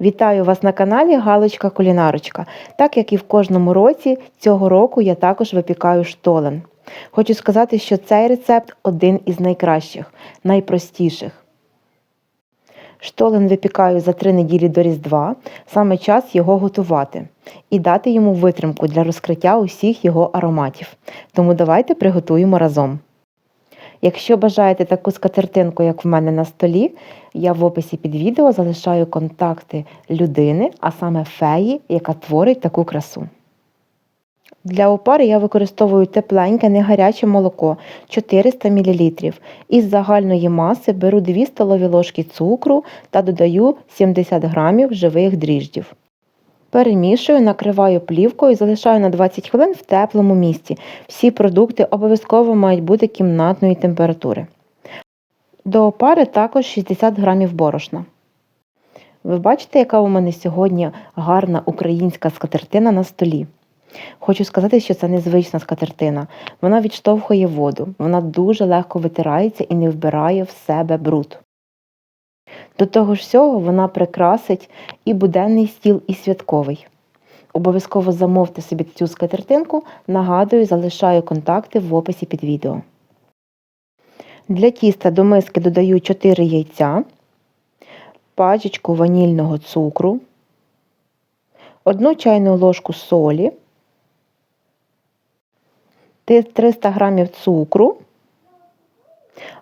Вітаю вас на каналі Галочка Кулінарочка. Так як і в кожному році, цього року я також випікаю штолен. Хочу сказати, що цей рецепт один із найкращих, найпростіших. Штолен випікаю за три неділі до Різдва, саме час його готувати і дати йому витримку для розкриття усіх його ароматів. Тому давайте приготуємо разом. Якщо бажаєте таку скатертинку, як в мене на столі, я в описі під відео залишаю контакти людини, а саме феї, яка творить таку красу. Для опари я використовую тепленьке, не гаряче молоко 400 мл. Із загальної маси беру 2 столові ложки цукру та додаю 70 г живих дріждів. Перемішую, накриваю плівкою і залишаю на 20 хвилин в теплому місці. Всі продукти обов'язково мають бути кімнатної температури. До опари також 60 г борошна. Ви бачите, яка у мене сьогодні гарна українська скатертина на столі. Хочу сказати, що це незвична скатертина. Вона відштовхує воду, вона дуже легко витирається і не вбирає в себе бруд. До того ж всього вона прикрасить і буденний стіл, і святковий. Обов'язково замовте собі цю скатертинку, нагадую, залишаю контакти в описі під відео. Для тіста до миски додаю 4 яйця, пачечку ванільного цукру, 1 чайну ложку солі, 300 г цукру,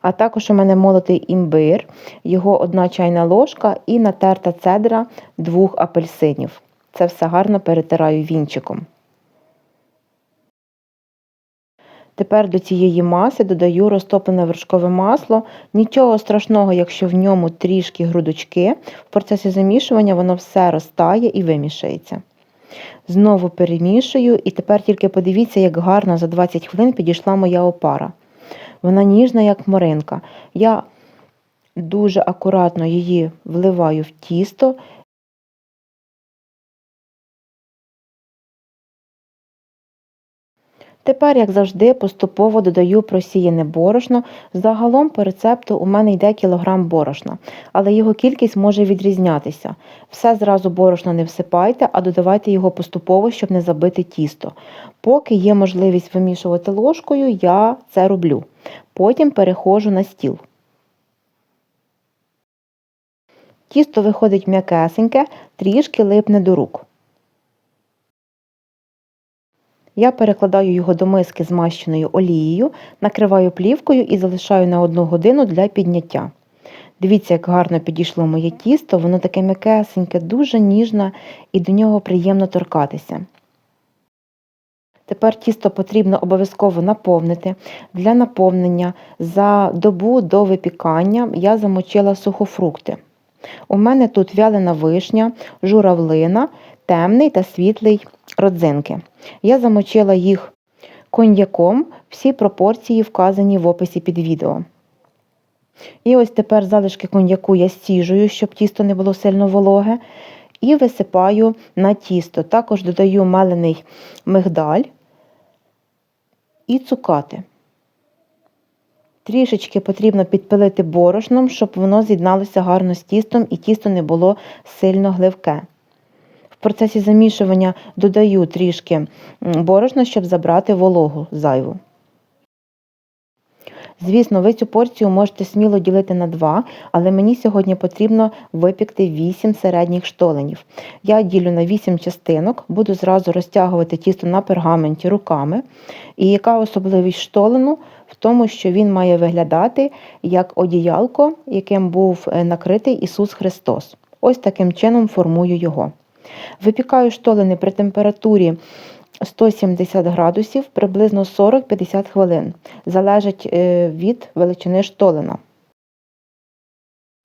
а також у мене молотий імбир, його одна чайна ложка і натерта цедра двох апельсинів. Це все гарно перетираю вінчиком. Тепер до цієї маси додаю розтоплене вершкове масло. Нічого страшного, якщо в ньому трішки грудочки. В процесі замішування воно все розтає і вимішається. Знову перемішую, і тепер тільки подивіться, як гарно за 20 хвилин підійшла моя опара. Вона ніжна, як моринка. Я дуже акуратно її вливаю в тісто. Тепер, як завжди, поступово додаю просіяне борошно. Загалом по рецепту у мене йде кілограм борошна, але його кількість може відрізнятися. Все зразу борошно не всипайте, а додавайте його поступово, щоб не забити тісто. Поки є можливість вимішувати ложкою, я це роблю. Потім переходжу на стіл. Тісто виходить м'якесеньке, трішки липне до рук. Я перекладаю його до миски змащеною олією, накриваю плівкою і залишаю на 1 годину для підняття. Дивіться, як гарно підійшло моє тісто, воно таке м'якесеньке, дуже ніжне і до нього приємно торкатися. Тепер тісто потрібно обов'язково наповнити. Для наповнення за добу до випікання я замочила сухофрукти. У мене тут вялена вишня, журавлина, темний та світлий родзинки. Я замочила їх коньяком, всі пропорції вказані в описі під відео. І ось тепер залишки коньяку я стіжую, щоб тісто не було сильно вологе. І висипаю на тісто. Також додаю мелений мигдаль і цукати. Трішечки потрібно підпилити борошном, щоб воно з'єдналося гарно з тістом і тісто не було сильно гливке. Процесі замішування додаю трішки борошна, щоб забрати вологу зайву. Звісно, ви цю порцію можете сміло ділити на два, але мені сьогодні потрібно випікти 8 середніх штоленів. Я ділю на 8 частинок, буду зразу розтягувати тісто на пергаменті руками. І яка особливість штолену? В тому, що він має виглядати як одіялко, яким був е, накритий Ісус Христос. Ось таким чином формую його. Випікаю штолени при температурі 170 градусів приблизно 40-50 хвилин. Залежить е, від величини штолена.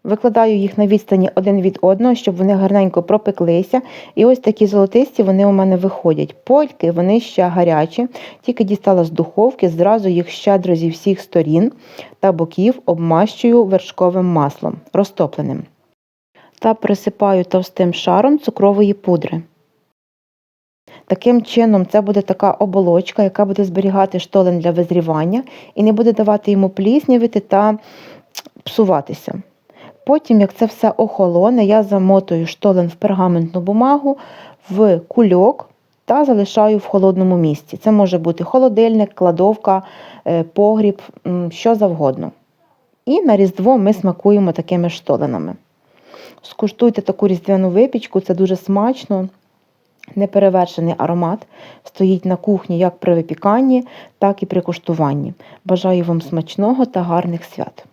Викладаю їх на відстані один від одного, щоб вони гарненько пропеклися. І ось такі золотисті вони у мене виходять. Польки вони ще гарячі, тільки дістала з духовки, зразу їх щедро зі всіх сторін та боків обмащую вершковим маслом розтопленим. Та присипаю товстим шаром цукрової пудри. Таким чином, це буде така оболочка, яка буде зберігати штолен для визрівання і не буде давати йому пліснявити та псуватися. Потім, як це все охолоне, я замотую штолен в пергаментну бумагу, в кульок та залишаю в холодному місці. Це може бути холодильник, кладовка, е, погріб, що завгодно. І на Різдво ми смакуємо такими штоленами. Скуштуйте таку різдвяну випічку, це дуже смачно. Неперевершений аромат стоїть на кухні як при випіканні, так і при куштуванні. Бажаю вам смачного та гарних свят!